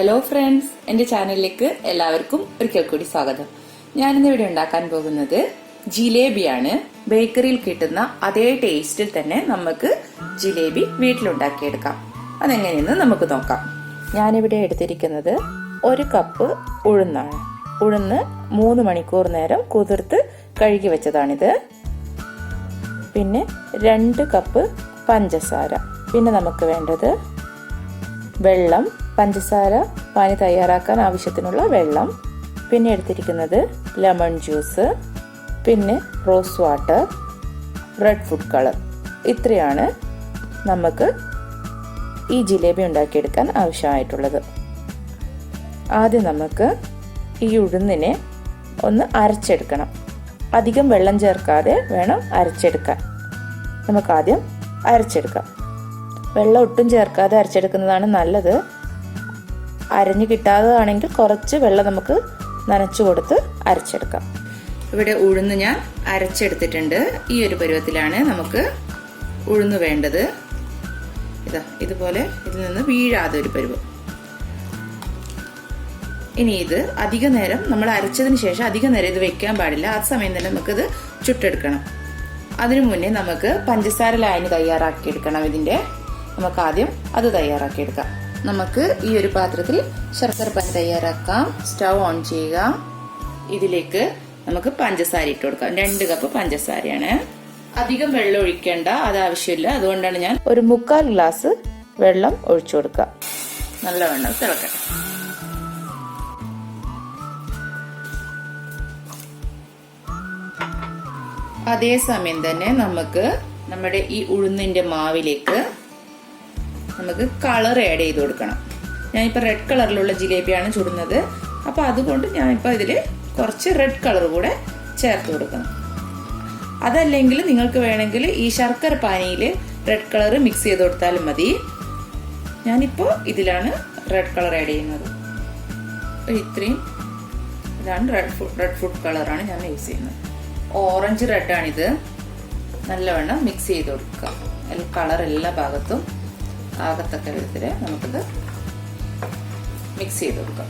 Hello friends എന്റെ ചാനലിലേക്ക് എല്ലാവർക്കും ഒരിക്കൽ കൂടി സ്വാഗതം. ഞാനിന്ന് ഇവിടെ ഉണ്ടാക്കാൻ പോകുന്നത് ജിലേബിയാണ്. ബേക്കറിയിൽ കിട്ടുന്ന അതേ ടേസ്റ്റിൽ തന്നെ നമുക്ക് ജിലേബി വീട്ടിലുണ്ടാക്കിയെടുക്കാം. അതെങ്ങനെയെന്ന് നമുക്ക് നോക്കാം. ഞാനിവിടെ എടുത്തിരിക്കുന്നത് ഒരു കപ്പ് ഉഴുന്നാണ്. ഉഴുന്ന് മൂന്ന് മണിക്കൂർ നേരം കുതിർത്ത് കഴുകി വെച്ചതാണിത്. പിന്നെ രണ്ട് കപ്പ് പഞ്ചസാര. പിന്നെ നമുക്ക് വേണ്ടത് വെള്ളം പഞ്ചസാര പാനി തയ്യാറാക്കാൻ ആവശ്യത്തിനുള്ള വെള്ളം പിന്നെ എടുത്തിരിക്കുന്നത് ലെമൺ ജ്യൂസ് പിന്നെ rose water red food colour ഇത്രയാണ് നമുക്ക് ഈ ജിലേബി ഉണ്ടാക്കിയെടുക്കാൻ ആവശ്യമായിട്ടുള്ളത്. ആദ്യം നമുക്ക് ഈ ഉഴുന്നിനെ ഒന്ന് അരച്ചെടുക്കണം. അധികം വെള്ളം ചേർക്കാതെ വേണം അരച്ചെടുക്കാൻ. നമുക്കാദ്യം അരച്ചെടുക്കാം. വെള്ളം ഒട്ടും ചേർക്കാതെ അരച്ചെടുക്കുന്നതാണ് നല്ലത്. അരഞ്ഞു കിട്ടാത്തതാണെങ്കിൽ കുറച്ച് വെള്ളം നമുക്ക് നനച്ചു കൊടുത്ത് അരച്ചെടുക്കാം. ഇവിടെ ഉഴുന്ന് ഞാൻ അരച്ചെടുത്തിട്ടുണ്ട്. ഈ ഒരു പരുവത്തിലാണ് നമുക്ക് ഉഴുന്ന് വേണ്ടത്. ഇതാ ഇതുപോലെ ഇതിൽ നിന്ന് വീഴാതെ ഒരു പരുവം. ഇനി ഇത് അധിക നേരം നമ്മൾ അരച്ചതിന് ശേഷം അധിക നേരം ഇത് വെക്കാൻ പാടില്ല. ആ സമയം തന്നെ നമുക്കിത് ചുട്ടെടുക്കണം. അതിനു മുന്നേ നമുക്ക് പഞ്ചസാര ലായനി തയ്യാറാക്കിയെടുക്കണം ഇതിന്റെ നമുക്ക് ആദ്യം അത് തയ്യാറാക്കിയെടുക്കാം. നമുക്ക് ഈ ഒരു പാത്രത്തിൽ ശർക്കര പാനി തയ്യാറാക്കാം. സ്റ്റൗ ഓൺ ചെയ്യുക. ഇതിലേക്ക് നമുക്ക് പഞ്ചസാര ഇട്ട് കൊടുക്കാം. രണ്ട് കപ്പ് പഞ്ചസാരയാണ്. അധികം വെള്ളം ഒഴിക്കേണ്ട അത് ആവശ്യമില്ല അതുകൊണ്ടാണ് ഞാൻ ഒരു മുക്കാൽ ഗ്ലാസ് വെള്ളം ഒഴിച്ചു കൊടുക്കുക. നല്ലവണ്ണം തിളക്കട്ടെ. അതേസമയം തന്നെ നമുക്ക് നമ്മുടെ ഈ ഉഴുന്നിന്റെ മാവിലേക്ക് നമുക്ക് കളർ ആഡ് ചെയ്ത് കൊടുക്കണം. ഞാനിപ്പോൾ റെഡ് കളറിലുള്ള ജിലേബിയാണ് ചുടുന്നത്. അപ്പോൾ അതുകൊണ്ട് ഞാനിപ്പോൾ ഇതിൽ കുറച്ച് റെഡ് കളർ കൂടെ ചേർത്ത് കൊടുക്കണം. അതല്ലെങ്കിൽ നിങ്ങൾക്ക് വേണമെങ്കിൽ ഈ ശർക്കര പാനിയിൽ റെഡ് കളർ മിക്സ് ചെയ്ത് കൊടുത്താലും മതി. ഞാനിപ്പോൾ ഇതിലാണ് റെഡ് കളർ ആഡ് ചെയ്യുന്നത്. ഇത്രയും ഇതാണ് റെഡ് ഫുഡ് റെഡ് ഫുഡ് കളറാണ് ഞാൻ യൂസ് ചെയ്യുന്നത്. ഓറഞ്ച് റെഡാണിത് നല്ലവണ്ണം മിക്സ് ചെയ്ത് കൊടുക്കുക. കളർ എല്ലാ ഭാഗത്തും ആകത്തക്ക വിധത്തിൽ നമുക്കിത് മിക്സ് ചെയ്ത് കൊടുക്കാം.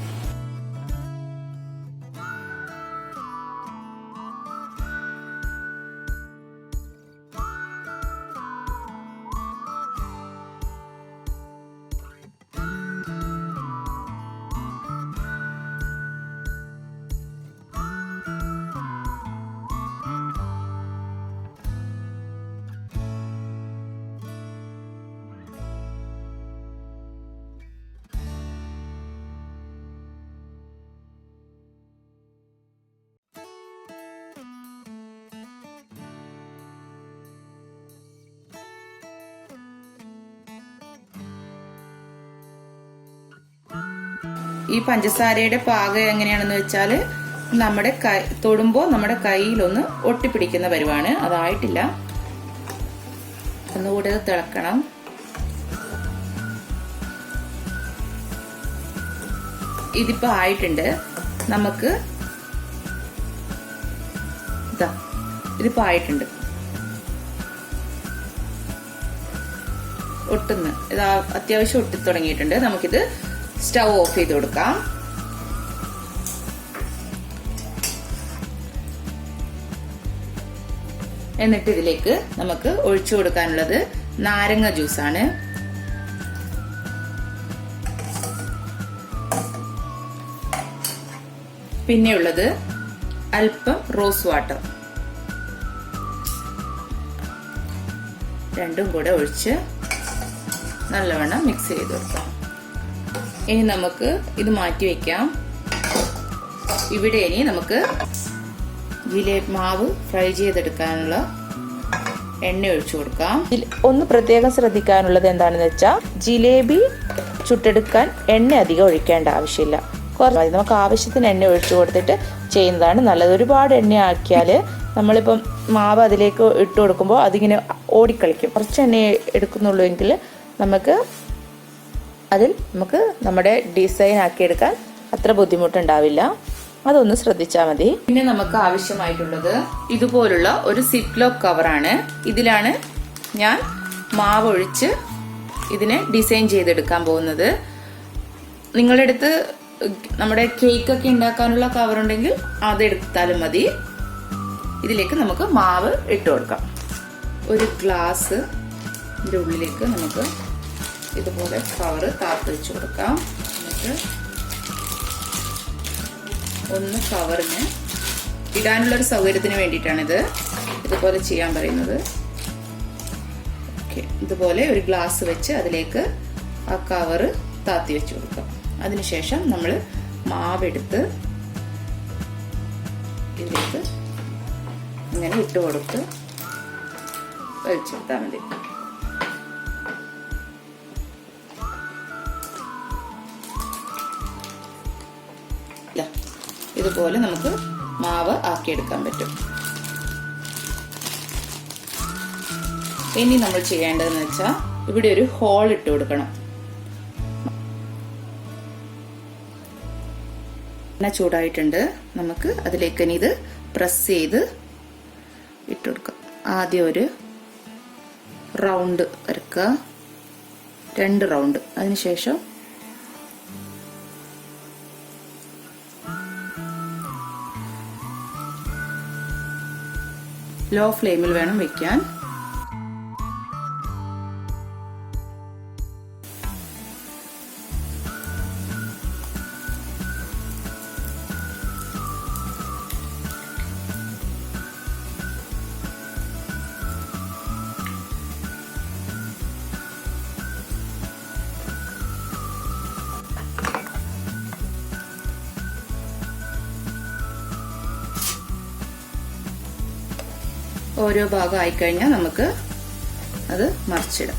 ഈ പഞ്ചസാരയുടെ പാകം എങ്ങനെയാണെന്ന് വെച്ചാൽ നമ്മുടെ കൈ തൊടുമ്പോൾ നമ്മുടെ കയ്യിലൊന്ന് ഒട്ടിപ്പിടിക്കുന്ന പരിവാണ്. അതായിട്ടില്ല. ഒന്നുകൂടെ തിളക്കണം. ഇതിപ്പോ ആയിട്ടുണ്ട്. നമുക്ക് ഇതാ ഇതിപ്പോ ആയിട്ടുണ്ട്. ഒട്ടുന്ന്. ഇത് അത്യാവശ്യം ഒട്ടി തുടങ്ങിയിട്ടുണ്ട് നമുക്കിത് സ്റ്റൗ ഓഫ് ചെയ്ത് കൊടുക്കാം. എന്നിട്ട് ഇതിലേക്ക് നമുക്ക് ഒഴിച്ചു കൊടുക്കാനുള്ളത് നാരങ്ങ ജ്യൂസാണ്. പിന്നെയുള്ളത് അല്പം റോസ് വാട്ടർ. രണ്ടും കൂടെ ഒഴിച്ച് നല്ലവണ്ണം മിക്സ് ചെയ്ത് കൊടുക്കാം. ഇനി നമുക്ക് ഇത് മാറ്റി വെക്കാം. ഇവിടെ ഇനി നമുക്ക് ജിലേബി മാവ് ഫ്രൈ ചെയ്തെടുക്കാനുള്ള എണ്ണ ഒഴിച്ചു കൊടുക്കാം. ഒന്ന് പ്രത്യേകം ശ്രദ്ധിക്കാനുള്ളത് എന്താണെന്ന് വെച്ചാൽ ജിലേബി ചുട്ടെടുക്കാൻ എണ്ണ അധികം ഒഴിക്കേണ്ട ആവശ്യമില്ല. കുറച്ച് നമുക്ക് ആവശ്യത്തിന് എണ്ണ ഒഴിച്ചു കൊടുത്തിട്ട് ചെയ്യുന്നതാണ് നല്ലത്. ഒരുപാട് എണ്ണ ആക്കിയാൽ നമ്മളിപ്പം മാവ് അതിലേക്ക് ഇട്ട് കൊടുക്കുമ്പോൾ അതിങ്ങനെ ഓടിക്കളിക്കും. കുറച്ച് എണ്ണ എടുക്കുന്നുള്ളൂ എങ്കിൽ നമുക്ക് അതിൽ നമുക്ക് നമ്മുടെ ഡിസൈൻ ആക്കിയെടുക്കാൻ അത്ര ബുദ്ധിമുട്ടുണ്ടാവില്ല. അതൊന്ന് ശ്രദ്ധിച്ചാൽ മതി. പിന്നെ നമുക്ക് ആവശ്യമായിട്ടുള്ളത് ഇതുപോലുള്ള ഒരു സിപ്ലോക്ക് കവറാണ് ഇതിലാണ് ഞാൻ മാവ് ഒഴിച്ച് ഇതിനെ ഡിസൈൻ ചെയ്തെടുക്കാൻ പോകുന്നത്. നിങ്ങളുടെ അടുത്ത് നമ്മുടെ കേക്ക് ഒക്കെ ഉണ്ടാക്കാനുള്ള കവർ ഉണ്ടെങ്കിൽ അതെടുത്താലും മതി. ഇതിലേക്ക് നമുക്ക് മാവ് ഇട്ട് കൊടുക്കാം. ഒരു ഗ്ലാസ് ഇതിന്റെ ഉള്ളിലേക്ക് നമുക്ക് ഇതുപോലെ കവർ താത്ത് വെച്ച് കൊടുക്കാം. എന്നിട്ട് ഒന്ന് കവറിന് ഇടാനുള്ള ഒരു സൗകര്യത്തിന് വേണ്ടിയിട്ടാണിത്. ഇതുപോലെ ചെയ്യാൻ പറയുന്നത്. ഓക്കെ ഇതുപോലെ ഒരു ഗ്ലാസ് വെച്ച് അതിലേക്ക് ആ കവറ് താത്തി വെച്ച് കൊടുക്കാം. അതിനുശേഷം നമ്മൾ മാവെടുത്ത് ഇതിലേക്ക് ഇങ്ങനെ ഇട്ട് കൊടുത്ത് വലിച്ചെടുത്താൽ മതി. ഇതുപോലെ നമുക്ക് മാവ് ആക്കിയെടുക്കാൻ പറ്റും. ഇനി നമ്മൾ ചെയ്യേണ്ടതെന്ന് വെച്ചാൽ ഇവിടെ ഒരു ഹോൾ ഇട്ട് കൊടുക്കണം. എണ്ണ ചൂടായിട്ടുണ്ട്. നമുക്ക് അതിലേക്ക് ഇനി ഇത് പ്രസ് ചെയ്ത് ഇട്ട് കൊടുക്കാം. ആദ്യം ഒരു റൗണ്ട് വരക്കുക. രണ്ട് റൗണ്ട് അതിനുശേഷം ലോ ഫ്ലെയിമിൽ വേണം വെക്കാൻ. ഓരോ ഭാഗം ആയിക്കഴിഞ്ഞാൽ നമുക്ക് അത് മറിച്ചിടാം.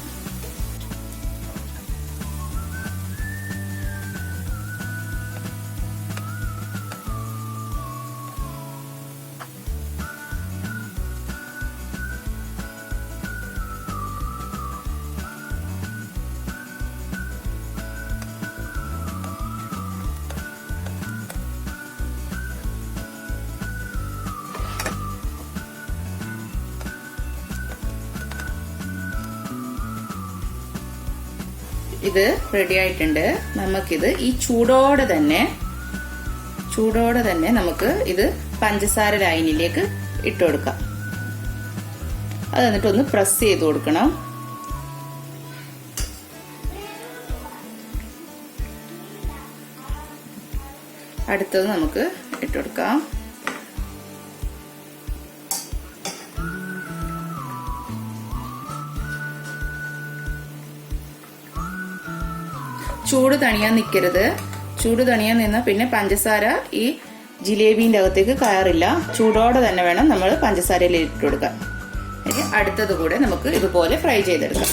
ഇത് റെഡി ആയിട്ടുണ്ട്. നമുക്കിത് ഈ ചൂടോടെ തന്നെ ചൂടോടെ തന്നെ നമുക്ക് ഇത് പഞ്ചസാര ലൈനിലേക്ക് ഇട്ട് കൊടുക്കാം. അത് എന്നിട്ട് ഒന്ന് പ്രസ് ചെയ്ത് കൊടുക്കണം. അടുത്തത് നമുക്ക് ഇട്ട് കൊടുക്കാം. ചൂട് തണിയാൻ നിൽക്കരുത് ചൂട് തണിയാൻ നിന്ന് പിന്നെ പഞ്ചസാര ഈ ജിലേബീന്റെ അകത്തേക്ക് കയറില്ല. ചൂടോടെ തന്നെ വേണം നമ്മൾ പഞ്ചസാരയിൽ ഇട്ട് കൊടുക്കാൻ. അടുത്തത് കൂടെ നമുക്ക് ഇതുപോലെ ഫ്രൈ ചെയ്തെടുക്കാം.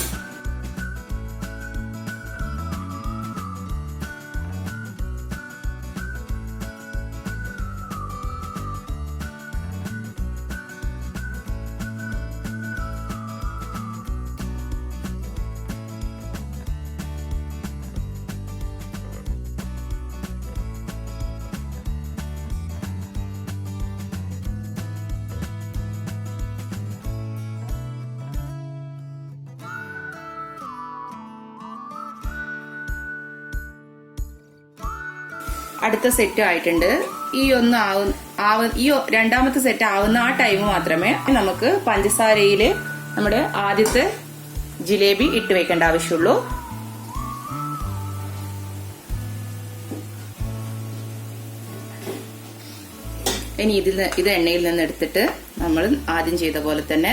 അടുത്ത സെറ്റ് ആയിട്ടുണ്ട്. ഈ ഒന്ന് ആവുന്ന ആവ ഈ രണ്ടാമത്തെ സെറ്റ് ആവുന്ന ആ ടൈം മാത്രമേ നമുക്ക് പഞ്ചസാരയിൽ നമ്മുടെ ആദ്യത്തെ ജിലേബി ഇട്ട് വെക്കേണ്ട ആവശ്യമുള്ളൂ. ഇനി ഇതിൽ ഇത് എണ്ണയിൽ നിന്ന് എടുത്തിട്ട് നമ്മൾ ആദ്യം ചെയ്ത പോലെ തന്നെ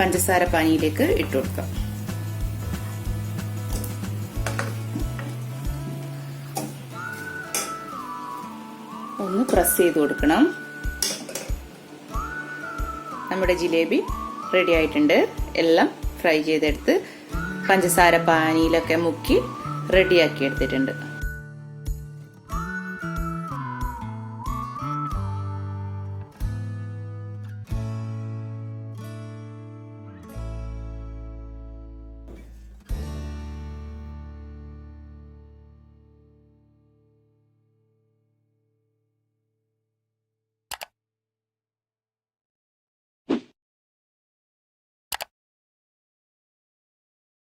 പഞ്ചസാര പാനിയിലേക്ക് ഇട്ട് കൊടുക്കാം. പ്രസ് ചെയ്ത് കൊടുക്കണം. നമ്മുടെ ജിലേബി റെഡി ആയിട്ടുണ്ട്. എല്ലാം ഫ്രൈ ചെയ്തെടുത്ത് പഞ്ചസാര പാനിയിലൊക്കെ മുക്കി റെഡിയാക്കി എടുത്തിട്ടുണ്ട്.